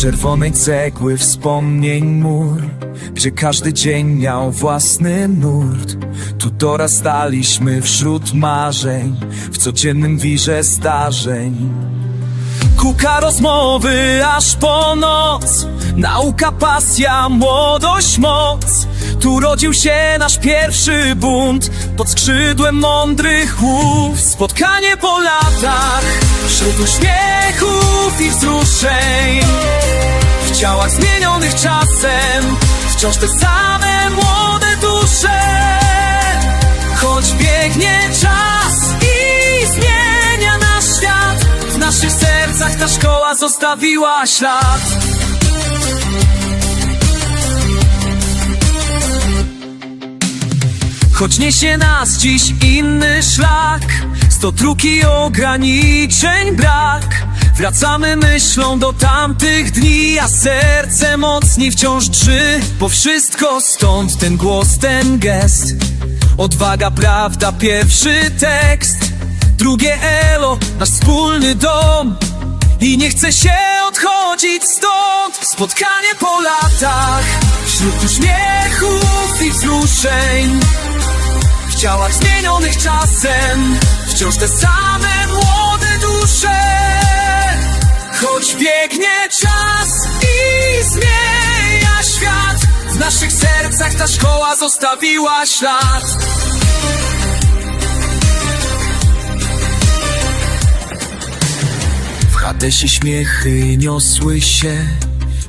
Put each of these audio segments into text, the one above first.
czerwonej cegły wspomnień mur Gdzie każdy dzień miał własny nurt. Tu dorastaliśmy wśród marzeń W codziennym wirze zdarzeń Kuka rozmowy aż po noc Nauka, pasja, młodość, moc. Tu rodził się nasz pierwszy bunt Pod skrzydłem mądrych łów. Spotkanie po latach Wśród uśmiechów i wzruszeń ciałach zmienionych czasem. Wciąż te same młode dusze. Choć biegnie czas i zmienia nasz świat W naszych sercach ta szkoła zostawiła ślad. Choć niesie nas dziś inny szlak Sto dróg i ograniczeń brak Wracamy myślą do tamtych dni A serce mocniej wciąż drży. Bo wszystko stąd ten głos, ten gest. Odwaga, prawda, pierwszy tekst. Drugie elo, nasz wspólny dom. I nie chce się odchodzić stąd. Spotkanie po latach Wśród uśmiechów i wzruszeń. W ciałach zmienionych czasem Wciąż te same młode dusze Choć biegnie czas i zmienia świat W naszych sercach ta szkoła zostawiła ślad. W Hadesie śmiechy niosły się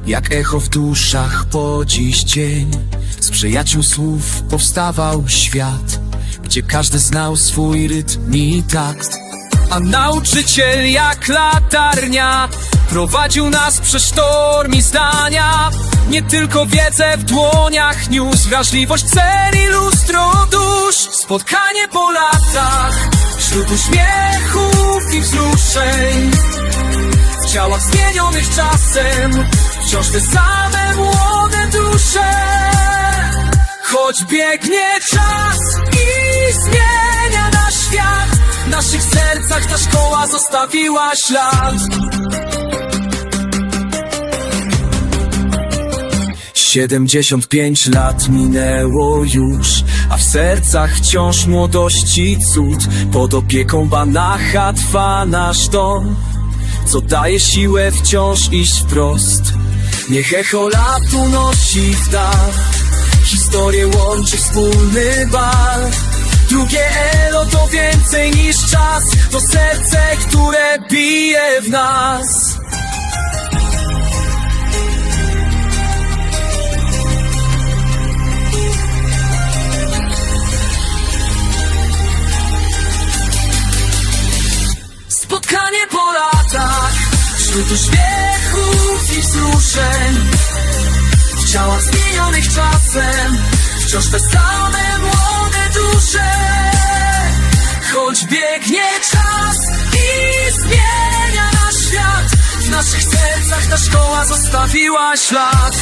Jak echo w duszach po dziś dzień. Z przyjaciół słów powstawał świat Gdzie każdy znał swój rytm i takt A nauczyciel jak latarnia Prowadził nas przez sztorm i zdania. Nie tylko wiedzę w dłoniach niósł Wrażliwość cel i lustro dusz. Spotkanie po latach Wśród uśmiechów i wzruszeń. W ciałach zmienionych czasem Wciąż te same młode dusze. Choć biegnie czas i zmienia nasz świat W naszych sercach ta szkoła zostawiła ślad Siedemdziesiąt pięć lat minęło już A w sercach wciąż młodości cud Pod opieką Banacha trwa nasz dom co daje siłę wciąż iść wprost. Niech echo lat unosi w dal, historię łączy wspólny bal. Drugie elo to więcej niż czas, to serce, które bije w nas. Spotkanie po latach Wśród uśmiechów i wzruszeń W ciałach zmienionych czasem Wciąż te same młode dusze Choć biegnie czas i zmienia nasz świat W naszych sercach ta szkoła zostawiła ślad